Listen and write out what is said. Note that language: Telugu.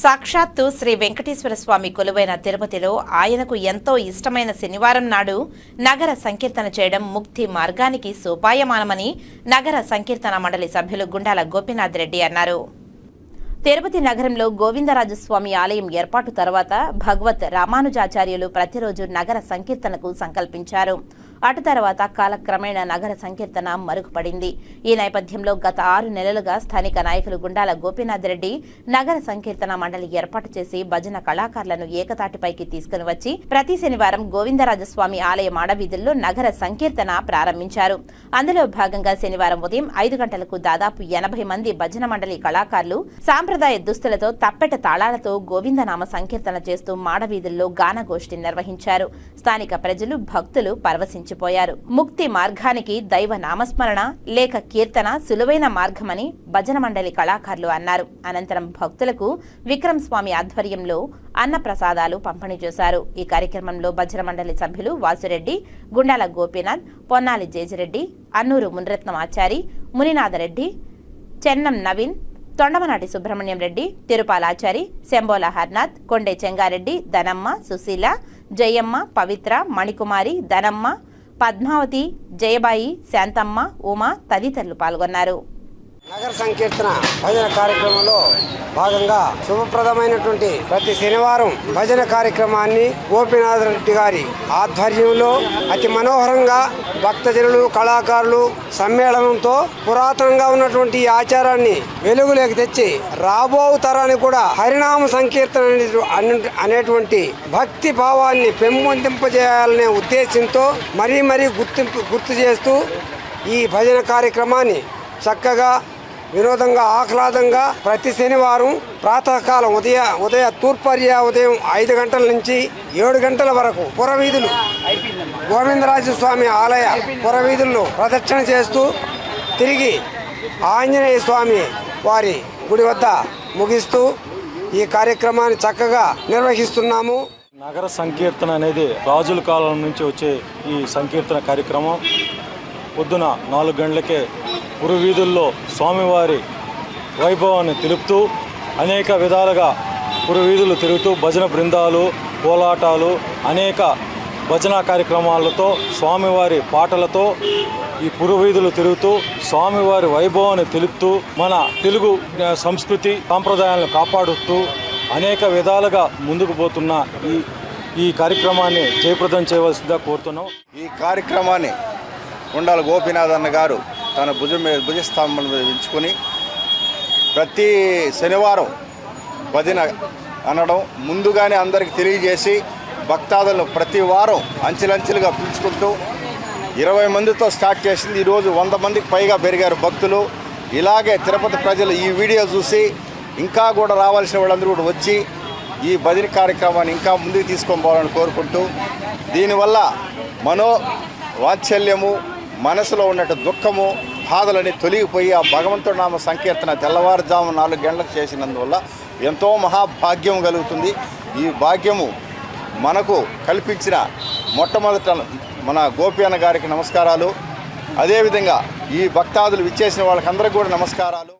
సాక్షాత్తు శ్రీ వెంకటేశ్వర స్వామి కొలువైన తిరుపతిలో ఆయనకు ఎంతో ఇష్టమైన శనివారం నాడు నగర సంకీర్తన చేయడం ముక్తి మార్గానికి సోపాయమానమని నగర సంకీర్తన మండలి సభ్యులు గుండాల గోపీనాథ్ రెడ్డి అన్నారు. తిరుపతి నగరంలో గోవిందరాజు స్వామి ఆలయం ఏర్పాటు తర్వాత భగవత్ రామానుజాచార్యులు ప్రతిరోజు నగర సంకీర్తనకు సంకల్పించారు. అటు తర్వాత కాలక్రమేణా నగర సంకీర్తన మరుగుపడింది. ఈ నేపథ్యంలో గత ఆరు నెలలుగా స్థానిక నాయకులు గుండాల గోపీనాథ్ రెడ్డి నగర సంకీర్తన మండలి ఏర్పాటు చేసి భజన కళాకారులను ఏకతాటిపైకి తీసుకుని వచ్చి ప్రతి శనివారం గోవిందరాజస్వామి ఆలయ మాడవీధుల్లో నగర సంకీర్తన ప్రారంభించారు. అందులో భాగంగా శనివారం ఉదయం ఐదు గంటలకు దాదాపు ఎనభై మంది భజన మండలి కళాకారులు సాంప్రదాయ దుస్తులతో తప్పెట తాళాలతో గోవిందనామ సంకీర్తన చేస్తూ మాడవీధుల్లో గానగోష్ఠి నిర్వహించారు. స్థానిక ప్రజలు భక్తులు పరవశించిపోయారు ముక్తి మార్గానికి దైవ నామస్మరణ లేక కీర్తన సులువైన మార్గమని భజన మండలి కళాకారులు అన్నారు. అనంతరం భక్తులకు విక్రమ్ స్వామి ఆధ్వర్యంలో అన్న ప్రసాదాలు పంపిణీ చేశారు. ఈ కార్యక్రమంలో భజన మండలి సభ్యులు వాసురెడ్డి గుండాల గోపీనాథ్ పొన్నాలి జేజిరెడ్డి అన్నూరు మునిరత్నం ఆచారి మునినాథరెడ్డి చెన్నం నవీన్ తొండమనాటి సుబ్రహ్మణ్యం రెడ్డి తిరుపాలాచారి శంబోల హర్నాథ్ కొండే చెంగారెడ్డి ధనమ్మ సుశీల జయమ్మ పవిత్ర మణికుమారి ధనమ్మ పద్మావతి జయబాయి శాంతమ్మ ఉమా తదితరులు పాల్గొన్నారు. నగర సంకీర్తన భజన కార్యక్రమంలో భాగంగా శుభప్రదమైనటువంటి ప్రతి శనివారం భజన కార్యక్రమాన్ని గోపీనాథ్ రెడ్డి గారి ఆధ్వర్యంలో అతి మనోహరంగా భక్తజనులు కళాకారులు సమ్మేళనంతో పురాతనంగా ఉన్నటువంటి ఈ ఆచారాన్ని వెలుగులోకి తెచ్చి రాబో తరానికి కూడా హరినామ సంకీర్తన అనేటువంటి భక్తి భావాన్ని పెంపొందింపజేయాలనే ఉద్దేశంతో మరీ మరీ గుర్తింపు గుర్తు చేస్తూ ఈ భజన కార్యక్రమాన్ని చక్కగా వినోదంగా ఆహ్లాదంగా ప్రతి శనివారం ప్రాతకాలం ఉదయ ఉదయ తూర్పర్య ఉదయం ఐదు గంటల నుంచి ఏడు గంటల వరకు పురవీధులు గోవిందరాజు స్వామి ఆలయ పురవీధుల్లో ప్రదక్షిణ చేస్తూ తిరిగి ఆంజనేయ స్వామి వారి గుడి వద్ద ముగిస్తూ ఈ కార్యక్రమాన్ని చక్కగా నిర్వహిస్తున్నాము. నగర సంకీర్తన అనేది రాజుల కాలం నుంచి వచ్చే ఈ సంకీర్తన కార్యక్రమం. పొద్దున నాలుగు గంటలకే పురువీధుల్లో స్వామివారి వైభవాన్ని తెలుపుతూ అనేక విధాలుగా పురువీధులు తిరుగుతూ భజన బృందాలు కోలాటాలు అనేక భజన కార్యక్రమాలతో స్వామివారి పాటలతో ఈ పురువీధులు తిరుగుతూ స్వామివారి వైభవాన్ని తెలుపుతూ మన తెలుగు సంస్కృతి సాంప్రదాయాలను కాపాడుతూ అనేక విధాలుగా ముందుకు పోతున్న ఈ ఈ కార్యక్రమాన్ని జయప్రదం చేయవలసిందిగా కోరుతున్నాం. ఈ కార్యక్రమాన్ని ఉండాలి గోపీనాథ్ అన్న గారు తన భుజం మీద భుజస్తంభం మీద ఉంచుకొని ప్రతి శనివారం భజన అనడం ముందుగానే అందరికి తెలియజేసి భక్తాదులను ప్రతి వారం అంచెలంచెలుగా పిలుచుకుంటూ ఇరవై మందితో స్టార్ట్ చేసింది. ఈరోజు వంద మందికి పైగా పెరిగారు భక్తులు. ఇలాగే తిరుపతి ప్రజలు ఈ వీడియో చూసి ఇంకా కూడా రావాల్సిన వాళ్ళందరూ కూడా వచ్చి ఈ భజన కార్యక్రమాన్ని ఇంకా ముందుకు తీసుకొని పోవాలని కోరుకుంటూ దీనివల్ల మనో వాత్సల్యము మనసులో ఉన్నట్టు దుఃఖము బాధలని తొలగిపోయి ఆ భగవంతుడి నామ సంకీర్తన తెల్లవారుజాము నాలుగు గంటలకు చేసినందువల్ల ఎంతో మహాభాగ్యం కలుగుతుంది. ఈ భాగ్యము మనకు కల్పించిన మొట్టమొదట మన గోపి అన్న గారికి నమస్కారాలు. అదేవిధంగా ఈ భక్తాదులు విచ్చేసిన వాళ్ళకందరికీ కూడా నమస్కారాలు.